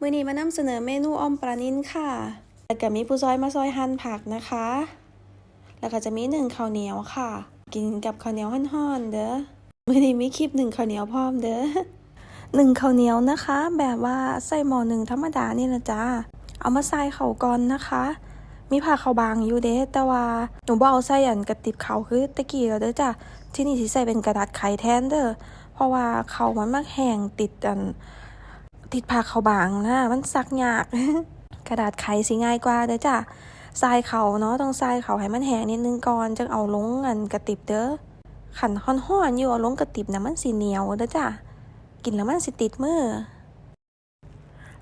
มื้อนี้มานำเสนอเมนูอ้อมปลานิ่นค่ะ แล้วก็มีผู้ซอยมาซอยหั่นผักนะคะ แล้วก็จะมีหนึ่งข้าวเหนียวค่ะ กินกับข้าวเหนียวห่อนๆเด้อ มื้อนี้มีคลิปหนึ่งข้าวเหนียวพร้อมเด้อหนึ่งข้าวเหนียวนะคะ แบบว่าใส่หม้อหนึ่งธรรมดานี่นะจ๊ะเอามาใส่เขาวก่อนนะคะ มีผ้าขาวบางอยู่เด้แต่ว่าหนูบ่เอาใส่อันกระติบเขาวคือตะกี้แล้วเด้อจ้ะที่นี่สิใส่เป็นกระดาษไขแทนเด้อเพราะว่าเขาวมันมักแห้งติดอัน ติดผ้าขาบางนะมันซักยาก กระดาษไขสิง่ายกว่าเด้อจ้ะทรายเขาเนาะต้องทรายเขาให้มันแห้งนิดนึงก่อนจึงเอาลงอันกระติบเด้อขันห้อนๆอยู่เอาลงกระติบนะมันสิเหนียวเด้อจ้ะกินแล้วมันสิติดมือ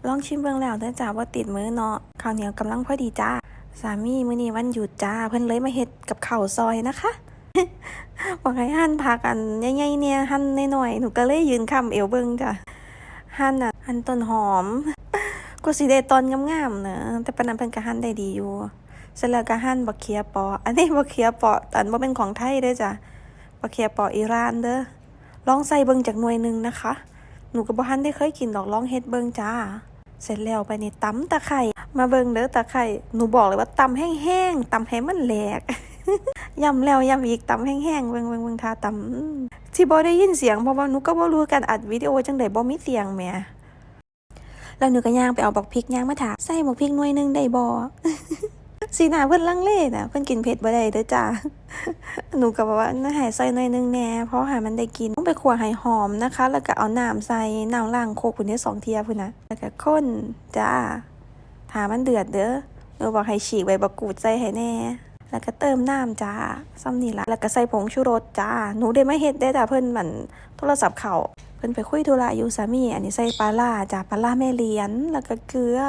ลองชิมเบิ่งแล้วเด้อจ้าว่าติดมือเนาะข้าวเหนียวกำลังพอดีจ้าสามีมื้อนี้วันหยุดจ้าเพิ่นเลยมาเฮ็ดกับข้าวซอยนะคะบอกให้หั่นผักอันใหญ่ๆเนี่ยหั่นน้อยๆหนูก็เลยยืนค้ำเอวเบิ่งจ้ะหั่นอะ หันต้นหอมก็สิได้ตอนงามๆเนะแต่ปนนั้นเพิ่นก็หันได้ดีอยู่เสร็จแล้วก็หั่นบักเขียปอ อันนี้บักเขียปอต่อันบ่เป็นของไทยเด้อจ้ะบักเขียปออิหร่านเด้อลองใส่เบิ่งจากหน่วยหนึ่งนะคะ หนูก็บ่ทันได้เคยกินดอกลองเฮ็ดเบิ่งจ้า เสร็จแล้วไปนี่ตำตะไคร่มาเบิ่งเด้อตะไคร่หนูบอกเลยว่าตำแห้งๆตำให้มันแหลกยำแล้วยำอีกตำแห้งๆเบิ่งเบิ่งเบิ่งทาตำอืมที่บ่ได้ยินเสียงเพราะว่าหนูก็บ่รู้การอัดวิดีโอจังได๋บ่มีเสียงแหม แล้วหนูก็ย่างไปเอาบักพริกย่างมาถามใส่บักพริกหน่วยหนึงได้บ่สีหน้าเพิ่นลังเลน่ะเพิ่นกินเผ็ดบ่ได้เด้อจ้าหนูก็บอกว่าน่าให้ใส่หน่อยหนึงแน่เพราะห้มันได้กินต้องไปคั่วให้หอมนะคะ แล้วก็เอาน้ำใส่น้ำล้างโคกพุ่นได้สองเทียพุ่นนะแล้วก็ข้นจ้าถ้ามันเดือดเด้อหนูบอกให้ฉีกใบบักกูดใส่ให้แน่แล้วก็เติมน้ำจ้าซ้ำนี่ละแล้วก็ใส่ผงชูรสจ้าหนูได้ไมาเฮ็ดได้แต่เพิ่นมันโทรศัพท์เขา พิ่นไปคุยธุระอยู่สามี อันนี้ใส่ปลาล่าจ้าปลาล่าแม่เลียนแล้วก็เกลือ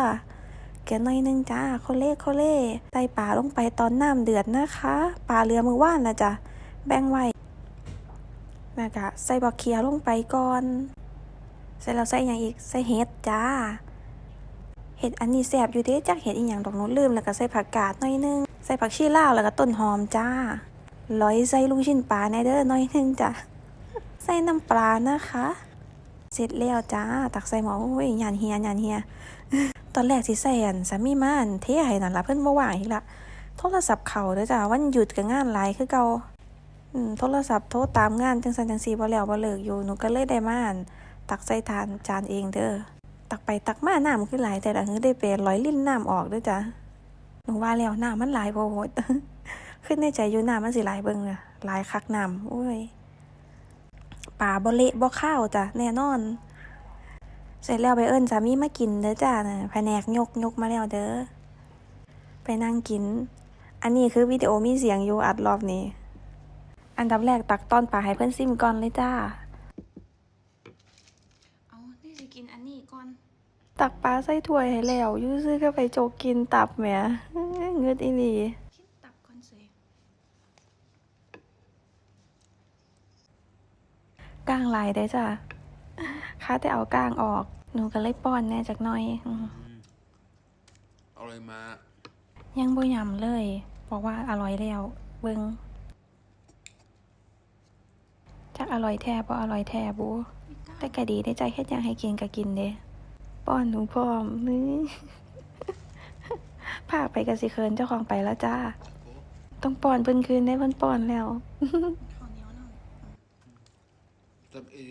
แกะหน่อยหนึงจ้าโคเล่โคเล่ใส่ปลาลงไปตอนน้ำเดือดนะคะปลาเรือมือว่านนะจ้ะแบ่งไว้แล้วก็ใส่บักเขียลงไปก่อนเสร็จแล้วใส่หยังอีกใส่เห็ดจ้าเห็ดอันนี้แซ่บอยู่เด้จักเห็ดอีหยังดอกหนูลืมแล้วก็ใส่ผักกาดหน่อยหนึงใส่ผักชีลาวแล้วก็ต้นหอมจ้าร้อยใส่ลูกชิ้นปลาในเด้อหน่อยหนึงจ้ะ ใส่น้ำปลานะคะ เสร็จแล้วจ้า ตักใส่หม้อโอ้ยหยานเฮียหยานเฮีย ตอนแรกสิใส่อันสามีมานเทให้นั่นละเพิ่นบ่ว่างอีกละโทรศัพท์เขาเด้อจ้าวันหยุดก็งานหลายคือเก่าอืมโทรศัพท์โทรตามงานจังซั่นจังซีบ่แล้วบ่เลิกอยู่หนูก็เลยได้มาอันตักใส่ทานจานเองเด้อตักไปตักมาน้ำคือหลายแต่ละหือได้เป็นร้อยลิ้นน้ำออกเด้อจ้าหนูว่าแล้วน้ำมันหลายโพดขึ้นในใจอยู่น้ำมันสิหลายเบิ่งอะหลายคักน้ำโอ้ย ปลาบ่เละบ่ข้าวจ้ะแน่นอน เสร็จแล้วไปเอิ้นสามีมากินเด้อจ้าน่ะแผนกยกยกมาแล้วเด้อไปนั่งกิน อันนี้คือวิดีโอมีเสียงอยู่อัดรอบนี้ อันดับแรกตักตอนปลาให้เพื่อนซิมก่อนเลยจ้า เอานี่จะกินอันนี้ก่อน ตักปลาใส่ถ้วยให้แล้วอยูซื้อก็ไปโจกกินตับแหมเงืดอีหลีกินตับก่อนสิ ก้างลายได้อจ้ะค้าแต่เอาก้างออก หนูก็เลยป้อนแหน่จากหน้อยอืมอร่อยมากยังบ่ยำเลย บอกว่าอร่อยแล้ว เบิงจักอร่อยแท้บ่อร่อยแท้บูแต่ก็ดีได้ใจเฮ็ดหยังให้กินก็กินเด้ป้อนหนูพร้อมนี่พากไปก็สิเคินเจ้าของไปแล้วจ้า ต้องป้อนเพิ่นคืนได้เพิ่นป้อนแล้ว ข้าวเหนียวน้ จับอี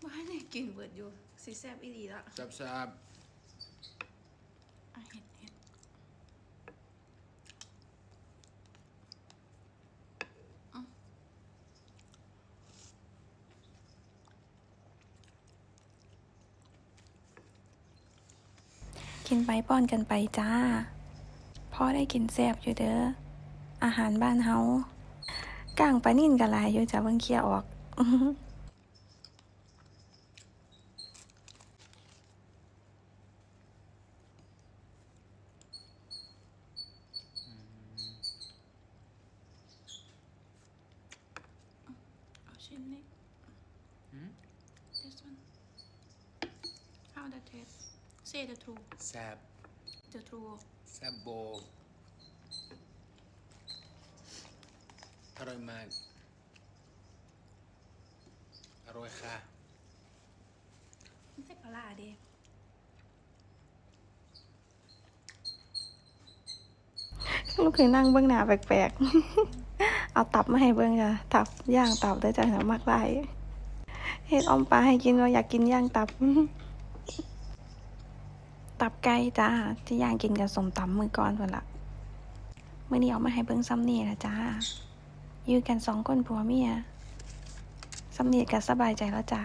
ำบ้านนี่กินเบิดอยู่สิแซ่บอีหลีละจับซาบอะเห็ดเห็ดกินไปป้อนกันไปจ้าพ่อได้กินแซ่บอยู่เด้ออาหารบ้านเฮา ก้างปลานิ่นกะลายอยู่จ้ะเบิ่งเคลียร์ออกเอาชิ้นนี้ this one how the taste say the truth แซบ the truth แซบโบ อร่อยมาก อร่อยค่ะไม่ใช่ปลาล่าดิลูกเคยนั่งเบื้องหน้าแปลกๆ เอาตับมาให้เบิ่งจ้ะตับย่างตับได้อจ้ะหนมากหลายเฮ็ดออมปลาให้กินว่าอยากกินย่างตับ ตับไก่จ้าที่ย่างกินกับสมตำมือก่อนพุ่นละมื้อนี้เอามาให้เบิ่งซ้ำนี่ละจ้า อยู่กันสองคนผัวเมียซ้ำนี่ก็สบายใจแล้วจ้ะ